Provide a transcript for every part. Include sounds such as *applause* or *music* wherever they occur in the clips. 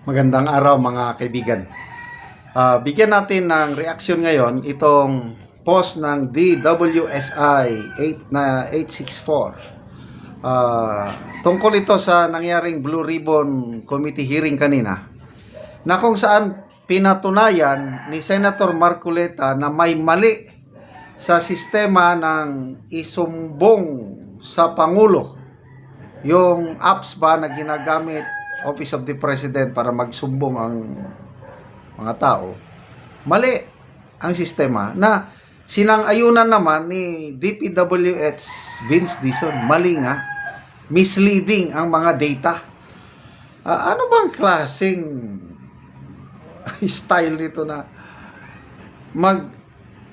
Magandang araw mga kaibigan. Ah, bigyan natin ng reaksyon ngayon itong post ng DWSI 8 na 864. Ah, tungkol ito sa nangyaring Blue Ribbon Committee hearing kanina na kung saan pinatunayan ni Senator Marcoleta na may mali sa sistema ng isumbong sa Pangulo yung apps ba na ginagamit Office of the President para magsumbong ang mga tao, mali ang sistema na sinang-ayunan naman ni DPWH Vince Dison, mali nga, misleading ang mga data. Ah, ano bang klaseng *laughs* style nito na mag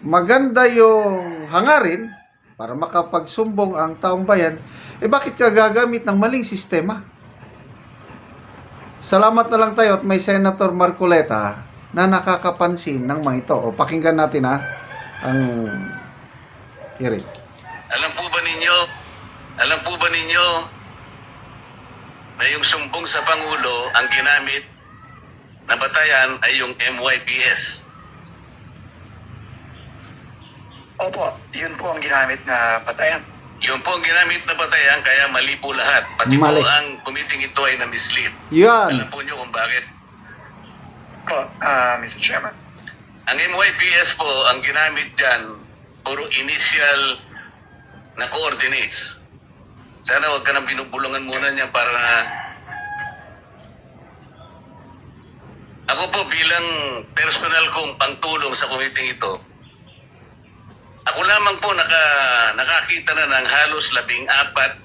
maganda yung hangarin para makapagsumbong ang taong bayan, eh bakit ka gagamit ng maling sistema? Salamat na lang tayo at may Senator Marcoleta na nakakapansin ng mga ito. O pakinggan natin ha, ang hearing. Alam po ba ninyo, alam po ba ninyo na yung sumbong sa Pangulo ang ginamit na batayan ay yung MYPS? Opo, yun po ang ginamit na patayan. Yun po ang ginamit na batayan kaya mali po lahat. Pati Mali. po ang committing ito ay na-mislead. Yan. Alam po nyo kung bakit. Po, ah, Mr. Chairman. Ang MYPS po, ang ginamit dyan, puro initial na coordinates. Sana wag ka nang binubulungan muna niyan para na... Ako po bilang personal kong pangtulong sa committee ito, ako lamang po naka, nakakita na ng halos labing apat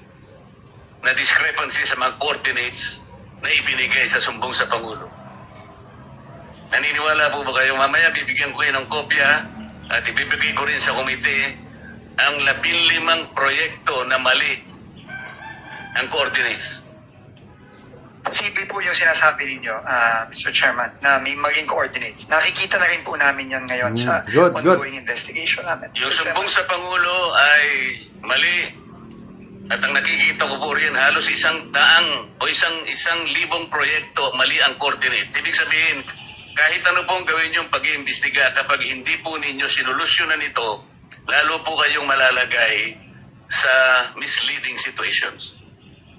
na discrepancy sa mga coordinates na ibinigay sa sumbong sa Pangulo. Naniniwala po ba kayo? Mamaya bibigyan ko kayo ng kopya at ibibigay ko rin sa komite ang labinlimang proyekto na mali ang coordinates. Posible po yung sinasabi ninyo, ah, Mr. Chairman, na may maging coordinates. Nakikita na rin po namin yan ngayon Mm, sa good, good. ongoing investigation namin. Yung sumbong sa Pangulo ay mali. At ang nakikita ko po rin, halos isang daang o isang isang libong proyekto, mali ang coordinates. Ibig sabihin, kahit ano pong gawin yung pag-iimbestiga, kapag hindi po ninyo sinolusyonan ito, lalo po kayong malalagay sa misleading situations.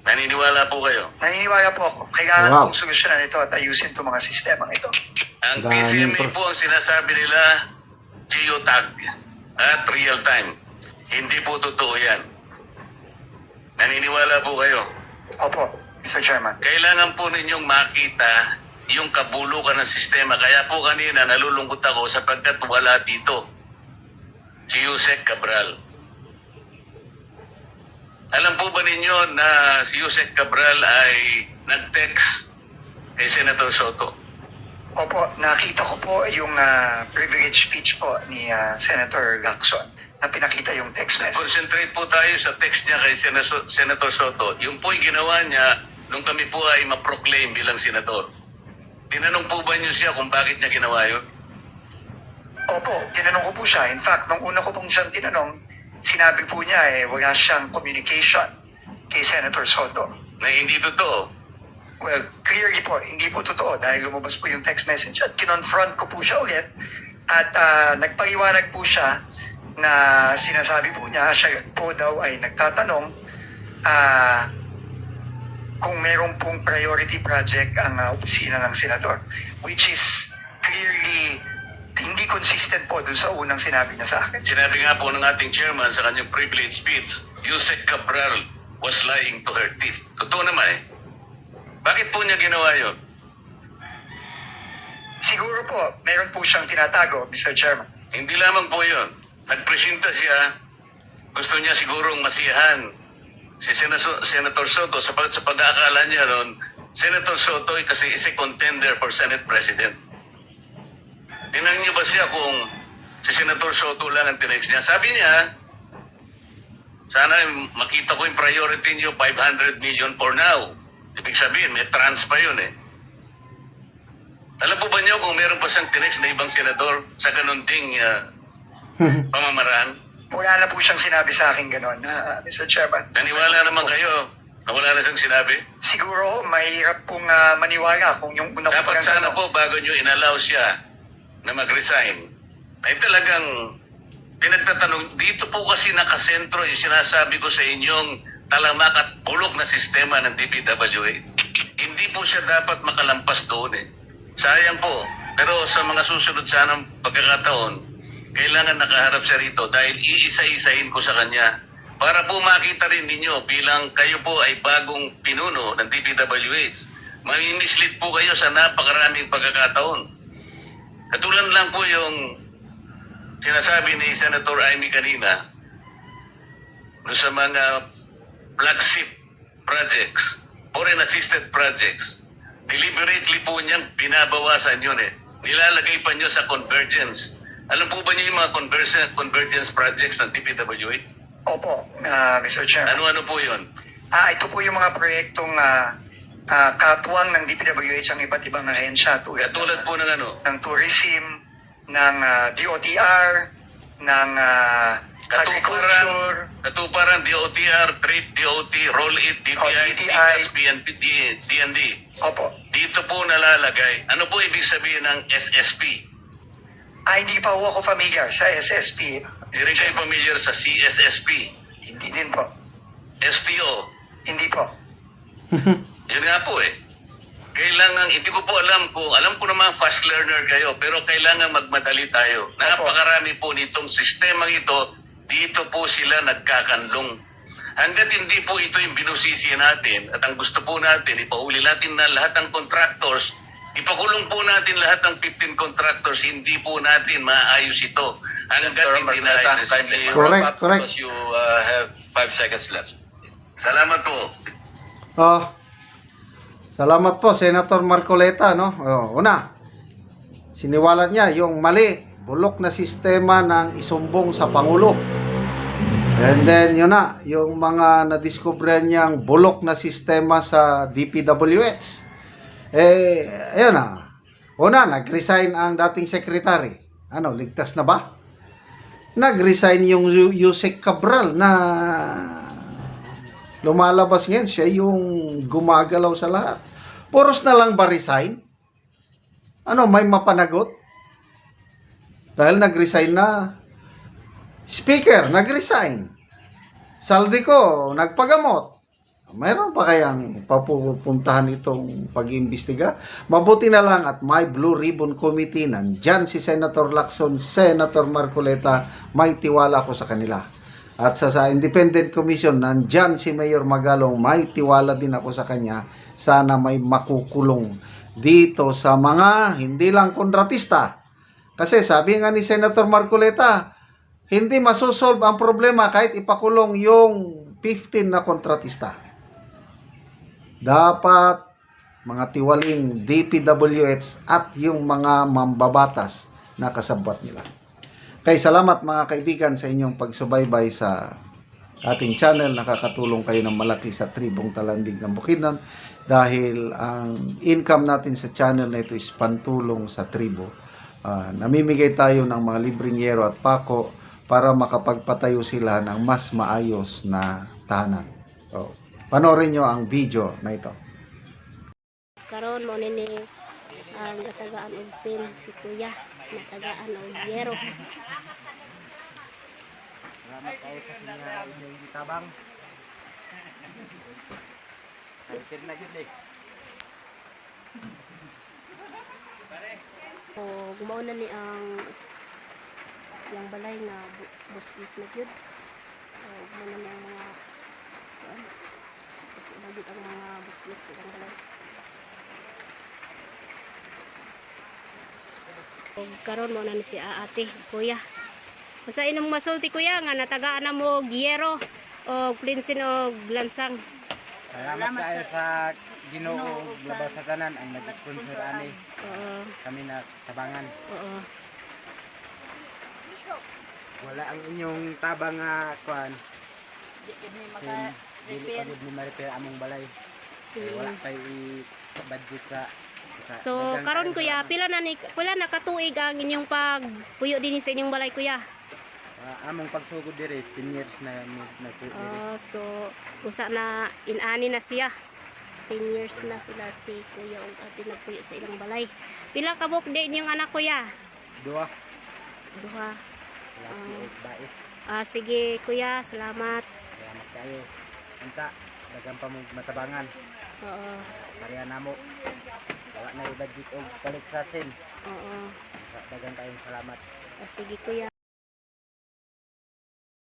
Naniniwala po kayo? Naniniwala po ako. Kailangan Wow. pong solusyonan ito at ayusin itong mga sistemang ito. Ang Daming PCMA po ang sinasabi nila, geotag at real time. Hindi po totoo yan. Naniniwala po kayo. Opo, Mr. Chairman. Kailangan po ninyong makita yung kabulukan ng sistema. Kaya po kanina nalulungkot ako sapagkat wala dito si Yusek Cabral. Alam po ba ninyo na si Yusek Cabral ay nag-text kay Senator Soto? Opo, nakita ko po yung ah, privilege speech po ni ah, Senator Lacson na pinakita yung text message. Concentrate po tayo sa text niya kay Senator, Senator Soto. Yung po'y ginawa niya nung kami po ay ma-proclaim bilang senador. Tinanong po ba niyo siya kung bakit niya ginawa yun? Opo, tinanong ko po siya. In fact, nung una ko pong siyang tinanong, sinabi po niya eh, wala siyang communication kay Senator Soto. Na hindi totoo. Well, clearly po, hindi po totoo dahil lumabas po yung text message at kinonfront ko po siya ulit at ah, nagpaliwanag po siya na sinasabi po niya, siya po daw ay nagtatanong ah, kung meron pong priority project ang ah, opisina ng senador which is clearly hindi consistent po dun sa unang sinabi niya sa akin. Sinabi nga po ng ating chairman sa kanyang privilege speech, Yusek Cabral was lying to her teeth. Totoo naman eh. Bakit po niya ginawa yun? Siguro po, meron po siyang tinatago, Mr. Chairman. Hindi lamang po yun. Nagpresenta siya, gusto niya sigurong masiyahan si Senator, Senator Soto sa, pag, sa pag-aakala niya noon, Senator Soto ay kasi is a contender for Senate President. Tinanong niyo ba siya kung si Senator Soto lang ang tinext niya? Sabi niya, sana makita ko yung priority niyo 500 million for now. Ibig sabihin, may trans pa yun eh. Alam po ba niyo kung meron pa siyang tinext na ibang senador sa ganun ding ah, *laughs* pamamaraan? Wala na po siyang sinabi sa akin gano'n, na Mr. Chairman. Naniwala naman kayo Na wala na siyang sinabi? Siguro, mahirap pong ah, maniwala kung yung una ko Dapat parang sana ano, po bago nyo inallow siya na mag-resign, ay talagang pinagtatanong, dito po kasi nakasentro yung sinasabi ko sa inyong talamak at bulok na sistema ng DPWH. Hindi po siya dapat makalampas doon eh. Sayang po. Pero sa mga susunod sanang pagkakataon, kailangan nakaharap siya rito dahil iisa-isahin ko sa kanya para po makita rin ninyo bilang kayo po ay bagong pinuno ng DPWH. Mamimislead po kayo sa napakaraming pagkakataon. Katulad lang po yung sinasabi ni Senator Amy kanina doon sa mga flagship projects, foreign assisted projects, deliberately po niyang binabawasan yun eh. Nilalagay pa niyo sa convergence. Alam po ba niyo yung mga convergence, convergence projects ng DPWH? Opo, ah, Mr. Chairman. Ano-ano po yun? Ah, ito po yung mga proyektong uh, katuwang ng DPWH ang iba't ibang ahensya tulad, Katulad po ng ano? ng tourism, ng ah, DOTR, ng agriculture, Katuparan, katuparan, DOTR, TRIP, DOT, Roll It, DPI, Oh, DTI. DPS, PNP, DND. Opo. Dito po nalalagay. Ano po ibig sabihin ng SSP? Ah, hindi pa ako familiar sa SSP. Hindi rin kayo familiar sa CSSP, Hindi din po. STO. Hindi po. *laughs* Yun nga po eh. Kailangan, hindi ko po alam kung, alam ko naman fast learner kayo, pero kailangan magmadali tayo. Napakarami po nitong sistemang ito, dito po sila nagkakanlong. Hanggat hindi po ito yung binusisi natin at ang gusto po natin, ipahuli natin na lahat ng contractors, ipakulong po natin lahat ng 15 contractors, hindi po natin maayos ito. Hanggat Senator hindi ito. Correct, correct. because you uh, have five seconds left. Salamat po. Oh, salamat po, Senator Marcoleta, no? Oh, una, siniwalat niya yung mali, bulok na sistema ng isumbong sa Pangulo. And then, yun na, yung mga nadiskubre niyang bulok na sistema sa DPWH. Eh, ayun na. Una, nag-resign ang dating secretary. Ano, ligtas na ba? Nag-resign yung Yu- Yusek Cabral na lumalabas ngayon, siya yung gumagalaw sa lahat. Puros na lang ba resign? Ano, may mapanagot? Dahil nag-resign na. Speaker, nag-resign. Saldi ko, nagpagamot. Mayroon pa kayang papupuntahan itong pag-iimbestiga? Mabuti na lang at may Blue Ribbon Committee nandyan si Senator Lacson, Senator Marcoleta, may tiwala ko sa kanila. At sa, sa Independent Commission, nandyan si Mayor Magalong, may tiwala din ako sa kanya. Sana may makukulong dito sa mga hindi lang kontratista. Kasi sabi nga ni Senator Marcoleta, hindi masusolve ang problema kahit ipakulong yung 15 na kontratista. Dapat mga tiwaling DPWH at yung mga mambabatas na kasabwat nila. Kay salamat mga kaibigan sa inyong pagsubaybay sa ating channel. Nakakatulong kayo ng malaki sa tribong talandig ng Bukidnon dahil ang income natin sa channel na ito is pantulong sa tribo. Ah, namimigay tayo ng mga libreng yero at pako para makapagpatayo sila ng mas maayos na tahanan. So, panoorin nyo ang video na ito. karon mo ni um, natagaan og sin si kuya natagaan og yero o gumaw na ni ang yang balay nga bu- buslit na gyud o gumaw na ni ang mga kuan lagi ang mga buslit sa balay Og karon mo na ni si ate, kuya. Basta inong masulti kuya nga natagaan na mo giyero o plinsin o lansang. Salamat tayo sa Ginoo labas sa tanan ang nag-sponsor ani Oo, kami na tabangan. oo. Wala ang inyong tabang nga kuan. Sin dili pagod ni ma-repair among balay. Kaya wala pa i-budget sa, sa So karon kuya, salamat. pila na ni pila na katuig ang inyong pagpuyo din sa inyong balay kuya? Ah, among pagsugod diri 10 years na nagtuo diri. Ah, so usa na inani na siya. 10 years na sila si Kuya ug ate nagpuyo sa ilang balay. Pila ka buk din yung anak kuya? Duha. Duha. Bae. Ah, sige kuya, salamat. Salamat kayo. Unta, dagang pa mong matabangan. Oo. Pareha namo. Wala na i-budget og palit sa sim. Oo. Sa dagang kayong salamat. Ah, sige kuya.